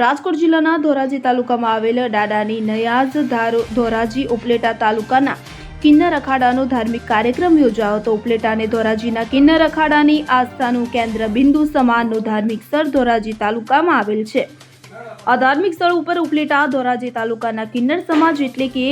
રાજકોટ જિલ્લાના ધોરાજી તાલુકામાં આવેલ ડાડાની નયાઝ ધારો, ધોરાજી ઉપલેટા તાલુકાના કિન્નર અખાડાનો ધાર્મિક કાર્યક્રમ યોજાયો હતો. ઉપલેટા અને ધોરાજીના કિન્નર અખાડાની આસ્થાનું કેન્દ્ર બિંદુ સમાનનું ધાર્મિક સ્થળ ધોરાજી તાલુકામાં આવેલ છે. આ ધાર્મિક સ્થળ ઉપર ઉપલેટા, ધોરાજી તાલુકાના કિન્નર સમાજ એટલે કે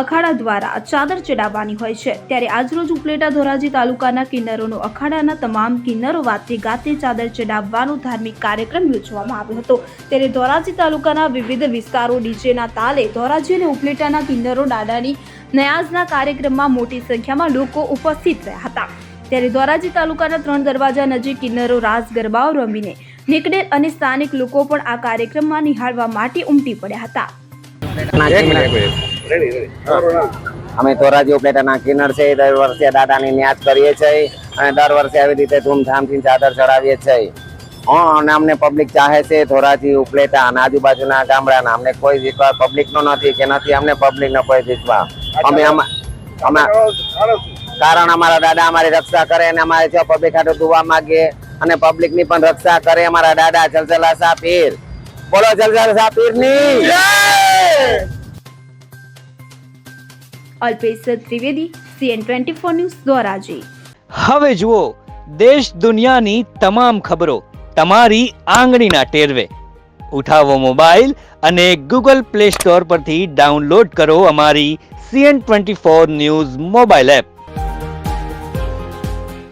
અખાડા દ્વારા ચાદર ચડાવવાની હોય છે. ત્યારે આજરોજ ઉપલેટા, ધોરાજી તાલુકાના કિન્નરોનો અખાડાના તમામ કિન્નરો વાતે ગાતે ચાદર ચડાવવાનો ધાર્મિક કાર્યક્રમ યોજવામાં આવ્યો હતો. ત્યારે ધોરાજી તાલુકાના વિવિધ વિસ્તારો, ડીજેના તાલે ધોરાજી અને ઉપલેટાના કિન્નરો દાદાની નયાઝના કાર્યક્રમમાં મોટી સંખ્યામાં લોકો ઉપસ્થિત રહ્યા હતા. ત્યારે ધોરાજી તાલુકાના ત્રણ દરવાજા નજીક કિન્નરો રાસ ગરબાઓ રમીને નીકળેલ અને સ્થાનિક લોકો પણ આ કાર્યક્રમમાં નિહાળવા માટે ઉમટી પડ્યા હતા. અમે ધોરાજી ઉપલેટાના કિન્નર છે દર વર્ષે દાદાની ન્યાજ કરીએ છીએ અને દર વર્ષે આવી રીતે ધૂમધામથી ચાદર ચડાવીએ છીએ. હા અને અમને પબ્લિક ચાહે છે ધોરાજી ઉપલેટા અને આજુબાજુના ગામડાના. અમને કોઈ વિશ્વાસ પબ્લિક નો નથી કે નથી અમને પબ્લિક નો કોઈ વિશ્વાસ અમે આમાં- અમે કારણ અમારા દાદા અમારી રક્ષા કરે અને અમારે જો પબ્લિક હાટું દુવા માગીએ અને પબ્લિકની પણ રક્ષા કરે. અમારા દાદા જલજલા શાહ પીર બોલો જલજલા શાહ પીરની Alpesh Trivedi CN twenty four news Dhoraji. હવે જુઓ દેશ દુનિયાની તમામ ખબરો તમારી આંગળીના ટેરવે. ઉઠાવો મોબાઈલ અને ગૂગલ પ્લે સ્ટોર પરથી ડાઉનલોડ કરો અમારી CN twenty four news mobile app.